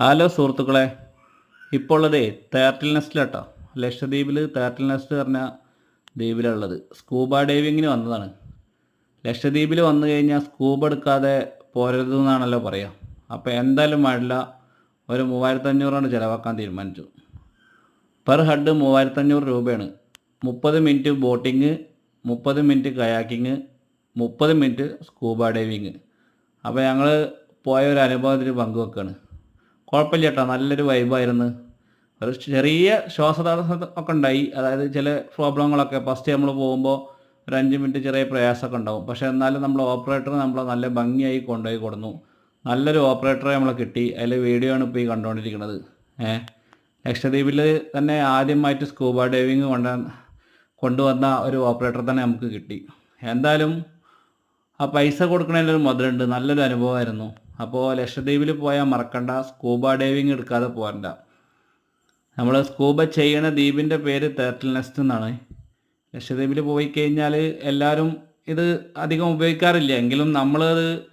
Hello സുഹൃത്തുക്കളെ. ഇപ്പോൾ ഉള്ളത് തേർട്ടിൽ നെസ്റ്റിലാട്ടോ ലക്ഷദ്വീപിൽ തേർട്ടിൽ നെസ്റ്റ് പറഞ്ഞ ദ്വീപിലുള്ളത് സ്കൂബ ഡൈവിങ്ങിന് വന്നതാണ്. ലക്ഷദ്വീപിൽ വന്നു കഴിഞ്ഞാൽ സ്കൂബ എടുക്കാതെ പോരരുത് എന്നാണല്ലോ പറയുക അപ്പോൾ എന്തായാലും പാടില്ല ഒരു മൂവായിരത്തഞ്ഞൂറാണ് ചിലവാക്കാൻ തീരുമാനിച്ചു. പെർ ഹെഡ് മൂവായിരത്തഞ്ഞൂറ് രൂപയാണ്. മുപ്പത് മിനിറ്റ് ബോട്ടിങ് മുപ്പത് മിനിറ്റ് കയാക്കിങ് മുപ്പത് മിനിറ്റ് സ്കൂബ ഡൈവിങ് അപ്പോൾ ഞങ്ങൾ പോയ ഒരു അനുഭവത്തിൽ പങ്കുവെക്കുകയാണ് കുഴപ്പമില്ല കേട്ടോ. നല്ലൊരു വൈബായിരുന്നു ഒരു ചെറിയ ശ്വാസതടസ്സം ഒക്കെ ഉണ്ടായി. അതായത് ചില പ്രോബ്ലങ്ങളൊക്കെ. ഫസ്റ്റ് നമ്മൾ പോകുമ്പോൾ ഒരു അഞ്ച് മിനിറ്റ് ചെറിയ പ്രയാസമൊക്കെ ഉണ്ടാവും. പക്ഷേ എന്നാലും നമ്മൾ ഓപ്പറേറ്റർ നമ്മളെ നല്ല ഭംഗിയായി കൊണ്ടുപോയി കൊടുന്നു. നല്ലൊരു ഓപ്പറേറ്ററെ നമ്മളെ കിട്ടി. അതിൽ വീഡിയോ ആണ് ഇപ്പോൾ ഈ കണ്ടുകൊണ്ടിരിക്കുന്നത് ഏഹ് ലക്ഷദ്വീപിൽ തന്നെ ആദ്യമായിട്ട് സ്കൂബ ഡൈവിങ് കൊണ്ട കൊണ്ടുവന്ന ഒരു ഓപ്പറേറ്റർ തന്നെ നമുക്ക് കിട്ടി. എന്തായാലും ആ പൈസ കൊടുക്കണതിലൊരു മുതലുണ്ട് നല്ലൊരു അനുഭവമായിരുന്നു. അപ്പോൾ ലക്ഷദ്വീപിൽ പോയാൽ മറക്കണ്ട സ്കൂബ ഡൈവിങ് എടുക്കാതെ പോരണ്ട. നമ്മൾ സ്കൂബ ചെയ്യണ ദ്വീപിന്റെ പേര് തേർട്ടിൽ നെസ്റ്റ് എന്നാണ്. ലക്ഷദ്വീപിൽ പോയി കഴിഞ്ഞാൽ എല്ലാവരും ഇത് അധികം ഉപയോഗിക്കാറില്ല. എങ്കിലും നമ്മളത്